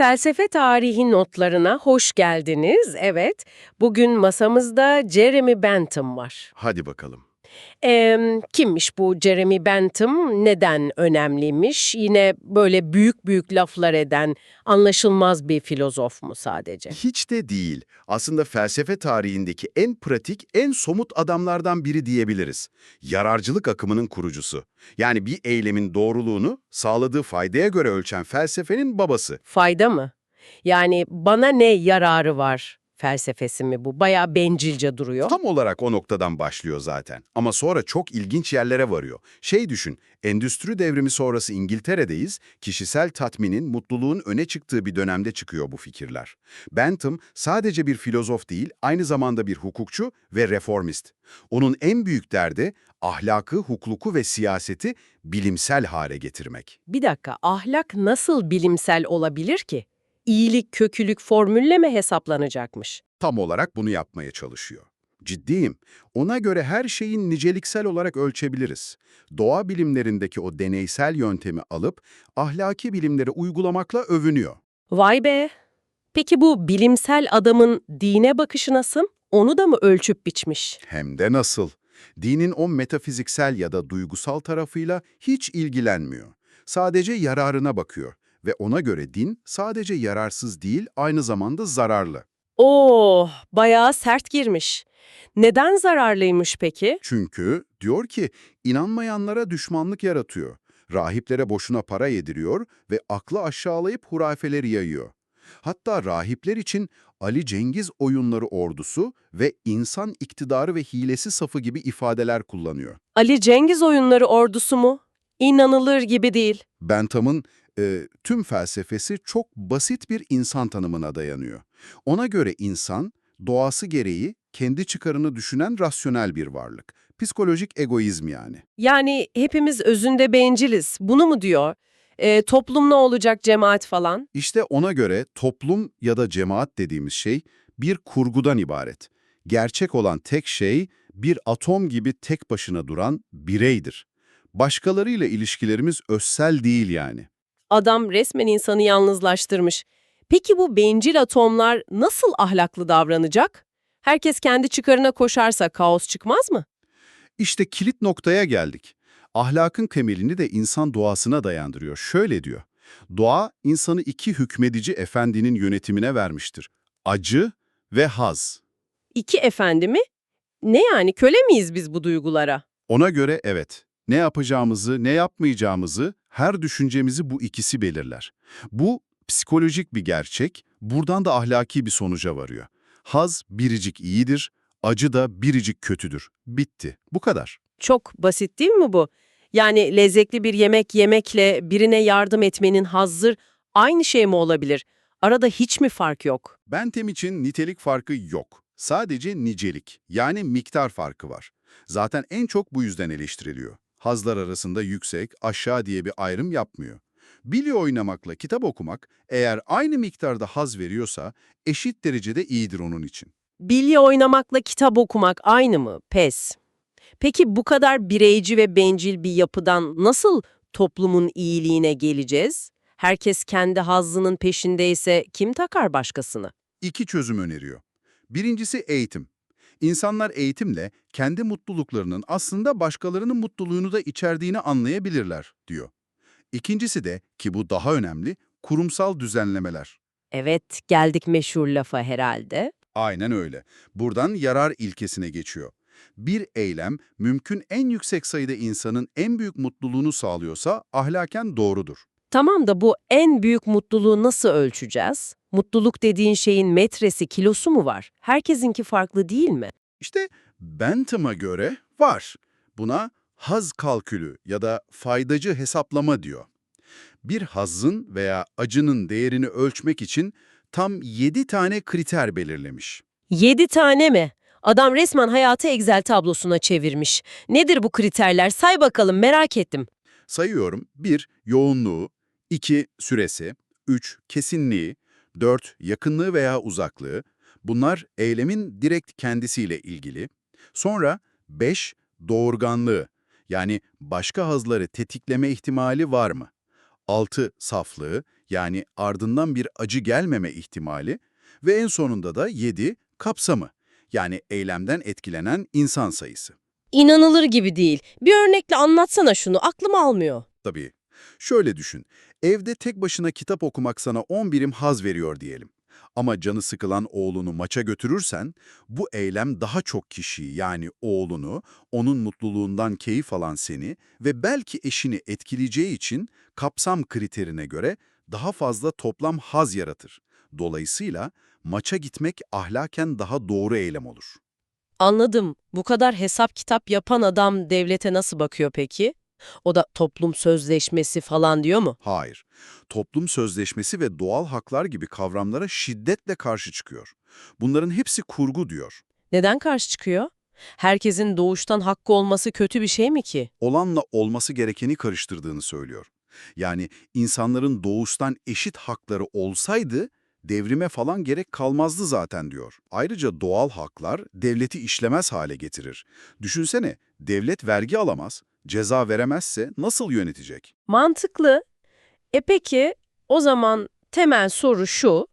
Felsefe tarihi notlarına hoş geldiniz. Evet, bugün masamızda Jeremy Bentham var. Hadi bakalım. Ee, kimmiş bu Jeremy Bentham? Neden önemliymiş? Yine böyle büyük büyük laflar eden, anlaşılmaz bir filozof mu sadece? Hiç de değil. Aslında felsefe tarihindeki en pratik, en somut adamlardan biri diyebiliriz. Yararcılık akımının kurucusu. Yani bir eylemin doğruluğunu sağladığı faydaya göre ölçen felsefenin babası. Fayda mı? Yani bana ne yararı var felsefesi mi bu? Bayağı bencilce duruyor. Tam olarak o noktadan başlıyor zaten. Ama sonra çok ilginç yerlere varıyor. Şey düşün, endüstri devrimi sonrası İngiltere'deyiz, kişisel tatminin, mutluluğun öne çıktığı bir dönemde çıkıyor bu fikirler. Bentham sadece bir filozof değil, aynı zamanda bir hukukçu ve reformist. Onun en büyük derdi ahlakı, hukuku ve siyaseti bilimsel hale getirmek. Bir dakika, ahlak nasıl bilimsel olabilir ki? İyilik, kötülük formülle mi hesaplanacakmış? Tam olarak bunu yapmaya çalışıyor. Ciddiyim. Ona göre her şeyin niceliksel olarak ölçebiliriz. Doğa bilimlerindeki o deneysel yöntemi alıp ahlaki bilimleri uygulamakla övünüyor. Vay be! Peki bu bilimsel adamın dine bakışı nasıl? Onu da mı ölçüp biçmiş? Hem de nasıl? Dinin o metafiziksel ya da duygusal tarafıyla hiç ilgilenmiyor. Sadece yararına bakıyor ve ona göre din sadece yararsız değil, aynı zamanda zararlı. Oh, bayağı sert girmiş. Neden zararlıymış peki? Çünkü diyor ki inanmayanlara düşmanlık yaratıyor. Rahiplere boşuna para yediriyor ve aklı aşağılayıp hurafeleri yayıyor. Hatta rahipler için Ali Cengiz oyunları ordusu ve insan iktidarı ve hilesi safı gibi ifadeler kullanıyor. Ali Cengiz oyunları ordusu mu? İnanılır gibi değil. Bentham'ın e, tüm felsefesi çok basit bir insan tanımına dayanıyor. Ona göre insan, doğası gereği kendi çıkarını düşünen rasyonel bir varlık. Psikolojik egoizm yani. Yani hepimiz özünde benciliz. Bunu mu diyor? E, toplum ne olacak cemaat falan? İşte ona göre toplum ya da cemaat dediğimiz şey bir kurgudan ibaret. Gerçek olan tek şey bir atom gibi tek başına duran bireydir. Başkalarıyla ilişkilerimiz özsel değil yani. Adam resmen insanı yalnızlaştırmış. Peki bu bencil atomlar nasıl ahlaklı davranacak? Herkes kendi çıkarına koşarsa kaos çıkmaz mı? İşte kilit noktaya geldik. Ahlakın temelini de insan doğasına dayandırıyor. Şöyle diyor. Doğa insanı iki hükmedici efendinin yönetimine vermiştir. Acı ve haz. İki efendi mi? Ne yani köle miyiz biz bu duygulara? Ona göre evet. Ne yapacağımızı, ne yapmayacağımızı, her düşüncemizi bu ikisi belirler. Bu psikolojik bir gerçek, buradan da ahlaki bir sonuca varıyor. Haz biricik iyidir, acı da biricik kötüdür. Bitti. Bu kadar. Çok basit değil mi bu? Yani lezzetli bir yemek yemekle birine yardım etmenin hazzır aynı şey mi olabilir? Arada hiç mi fark yok? Bentem için nitelik farkı yok. Sadece nicelik, yani miktar farkı var. Zaten en çok bu yüzden eleştiriliyor. Hazlar arasında yüksek, aşağı diye bir ayrım yapmıyor. Bilye oynamakla kitap okumak eğer aynı miktarda haz veriyorsa eşit derecede iyidir onun için. Bilye oynamakla kitap okumak aynı mı? Pes. Peki bu kadar bireyci ve bencil bir yapıdan nasıl toplumun iyiliğine geleceğiz? Herkes kendi hazzının peşindeyse kim takar başkasını? İki çözüm öneriyor. Birincisi eğitim. İnsanlar eğitimle kendi mutluluklarının aslında başkalarının mutluluğunu da içerdiğini anlayabilirler, diyor. İkincisi de, ki bu daha önemli, kurumsal düzenlemeler. Evet, geldik meşhur lafa herhalde. Aynen öyle. Buradan yarar ilkesine geçiyor. Bir eylem mümkün en yüksek sayıda insanın en büyük mutluluğunu sağlıyorsa ahlaken doğrudur. Tamam da bu en büyük mutluluğu nasıl ölçeceğiz? Mutluluk dediğin şeyin metresi, kilosu mu var? Herkesinki farklı değil mi? İşte Bentham'a göre var. Buna haz kalkülü ya da faydacı hesaplama diyor. Bir hazın veya acının değerini ölçmek için tam 7 tane kriter belirlemiş. Yedi tane mi? Adam resmen hayatı Excel tablosuna çevirmiş. Nedir bu kriterler? Say bakalım merak ettim. Sayıyorum. 1. Yoğunluğu 2. Süresi 3. Kesinliği 4. Yakınlığı veya uzaklığı Bunlar eylemin direkt kendisiyle ilgili. Sonra 5. Doğurganlığı yani başka hazları tetikleme ihtimali var mı? 6. Saflığı Yani ardından bir acı gelmeme ihtimali ve en sonunda da 7 kapsamı. Yani eylemden etkilenen insan sayısı. İnanılır gibi değil. Bir örnekle anlatsana şunu, aklım almıyor. Tabii. Şöyle düşün. Evde tek başına kitap okumak sana 10 birim haz veriyor diyelim. Ama canı sıkılan oğlunu maça götürürsen, bu eylem daha çok kişiyi yani oğlunu, onun mutluluğundan keyif alan seni ve belki eşini etkileyeceği için kapsam kriterine göre daha fazla toplam haz yaratır. Dolayısıyla maça gitmek ahlaken daha doğru eylem olur. Anladım. Bu kadar hesap kitap yapan adam devlete nasıl bakıyor peki? O da toplum sözleşmesi falan diyor mu? Hayır. Toplum sözleşmesi ve doğal haklar gibi kavramlara şiddetle karşı çıkıyor. Bunların hepsi kurgu diyor. Neden karşı çıkıyor? Herkesin doğuştan hakkı olması kötü bir şey mi ki? Olanla olması gerekeni karıştırdığını söylüyor. Yani insanların doğuştan eşit hakları olsaydı devrime falan gerek kalmazdı zaten diyor. Ayrıca doğal haklar devleti işlemez hale getirir. Düşünsene, devlet vergi alamaz, ceza veremezse nasıl yönetecek? Mantıklı. E peki o zaman temel soru şu.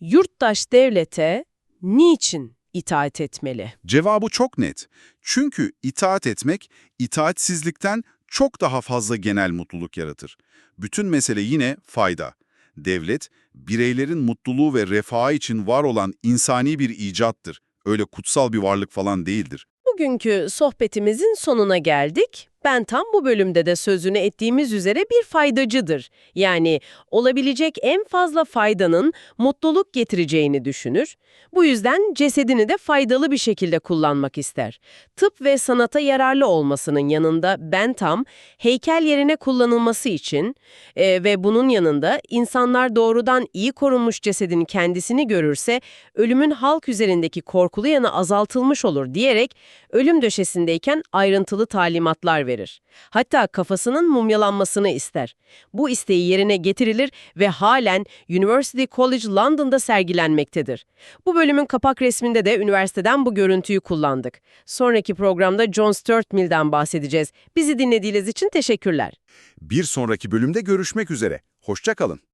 Yurttaş devlete niçin itaat etmeli? Cevabı çok net. Çünkü itaat etmek, itaatsizlikten çok daha fazla genel mutluluk yaratır. Bütün mesele yine fayda. Devlet, bireylerin mutluluğu ve refahı için var olan insani bir icattır. Öyle kutsal bir varlık falan değildir. Bugünkü sohbetimizin sonuna geldik. Ben tam bu bölümde de sözünü ettiğimiz üzere bir faydacıdır. Yani olabilecek en fazla faydanın mutluluk getireceğini düşünür. Bu yüzden cesedini de faydalı bir şekilde kullanmak ister. Tıp ve sanata yararlı olmasının yanında ben tam heykel yerine kullanılması için e, ve bunun yanında insanlar doğrudan iyi korunmuş cesedin kendisini görürse ölümün halk üzerindeki korkulu yanı azaltılmış olur diyerek ölüm döşesindeyken ayrıntılı talimatlar verir. Hatta kafasının mumyalanmasını ister. Bu isteği yerine getirilir ve halen University College London'da sergilenmektedir. Bu bölümün kapak resminde de üniversiteden bu görüntüyü kullandık. Sonraki programda John Stuart Mill'den bahsedeceğiz. Bizi dinlediğiniz için teşekkürler. Bir sonraki bölümde görüşmek üzere. Hoşça kalın.